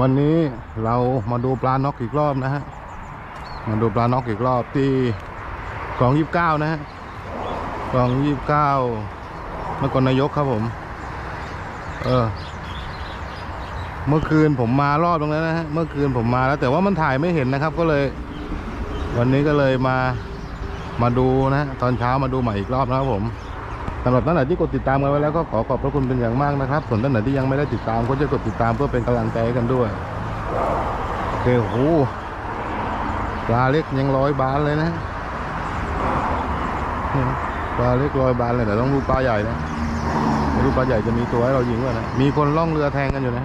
วันนี้เรามาดูปลาน็อกอีกรอบนะฮะ มาดูปลาน็อกอีกรอบที่กองยี่สิบเก้านะฮะกองยี่สิบเก้านครนายกครับผม เออ เมื่อคืนผมมารอบตรงนั้นนะฮะ เมื่อคืนผมมาแล้ว แต่ว่ามันถ่ายไม่เห็นนะครับ ก็เลย วันนี้ก็เลยมา มาดูนะฮะตอนเช้ามาดูใหม่อีกรอบนะครับผม สำหรับท่านไหนที่กดติดตามกันไว้แล้วก็ขอขอบพระคุณเป็นอย่างมากนะครับ ส่วนท่านไหนที่ยังไม่ได้ติดตามก็จะกดติดตามเพื่อเป็นกำลังใจกันด้วยโอเคโอ้โหปลาเล็กยังร้อยบาทเลยนะปลาเล็กร้อยบาทเลยแต่ต้องดูปลาใหญ่นะดูปลาใหญ่จะมีตัวให้เรายิงว่านะมีคนล่องเรือแทงกันอยู่นะ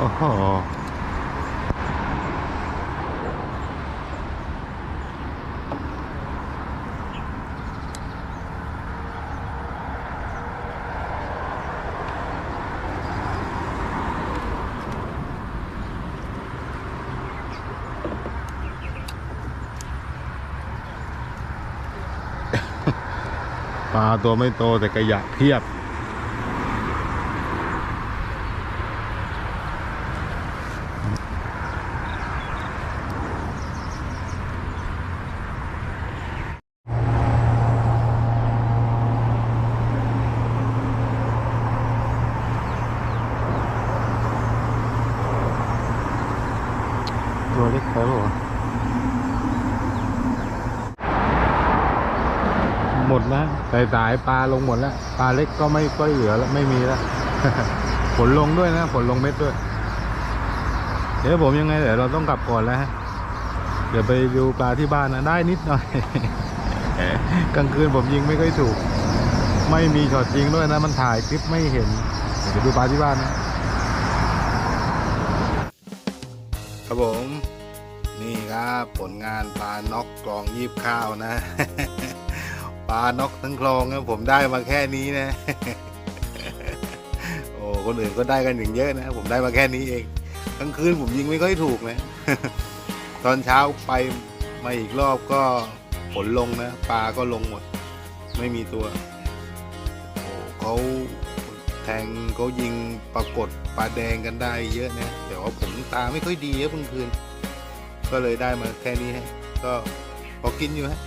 โอ้โหปลาตัวไม่โตแต่กระยะเพียบ ตัวเล็กไปหมดแล้วสายสายปลาลงหมดแล้ว ปลาเล็กก็ไม่ก็เหลือแล้วไม่มีแล้วผลลงด้วยนะผลลงเม็ดด้วย เดี๋ยวผมยังไงเดี๋ยวเราต้องกลับก่อนแล้วฮะเดี๋ยวไปดูปลาที่บ้านนะได้นิดหน่อยกลางคืนผมยิงไม่ค่อยถูก ไม่มีช็อตยิงด้วยนะ มันถ่ายคลิปไม่เห็น เดี๋ยวดูปลาที่บ้านนะ ผม นี่ครับผลงานปลาน็อกกลองยีบข้าวนะ ปลาน็อกทั้งคลองนะผมได้มาแค่นี้นะ โอ้คนอื่นก็ได้กันอย่างเยอะนะ ผมได้มาแค่นี้เองกลางคืนผมยิงไม่ค่อยถูกนะ ตอนเช้าไปมาอีกรอบก็ผลลงนะปลาก็ลงหมด ไม่มีตัวโอ้เขา ทงเขายิงปรากฏปลาแดงกันได้เยอะนะแต่ว่าผมตาไม่ค่อยดีครับเมื่อคืน ก็เลยได้มาแค่นี้ฮะก็พอกินอยู่ฮะ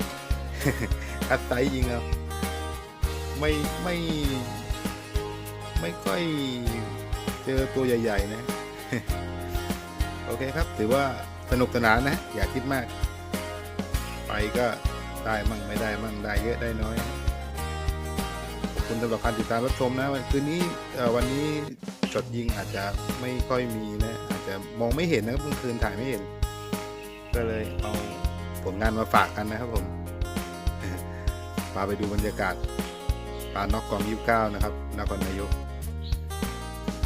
คัดไซยิงเอาไม่ไม่ไม่ค่อยเจอตัวใหญ่ ๆ นะ โอเคครับ ถือว่าสนุกสนานนะ อย่าคิดมาก ไปก็ได้มั่งไม่ได้มั่งได้เยอะได้น้อย คุณสำหรับการติดตามรับชมนะคืนนี้วันนี้ช็อตยิงอาจจะไม่ค่อยมีนะ อาจจะมองไม่เห็นนะครับเมื่อคืนถ่ายไม่เห็น ก็เลยเอาผลงานมาฝากกันนะครับผมพาไปดูบรรยากาศปานอกกองยี่สิบเก้านะครับนครนายก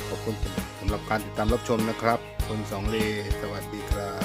ขอบคุณสำหรับการติดตามรับชมนะครับ คนสองเลสวัสดีครับ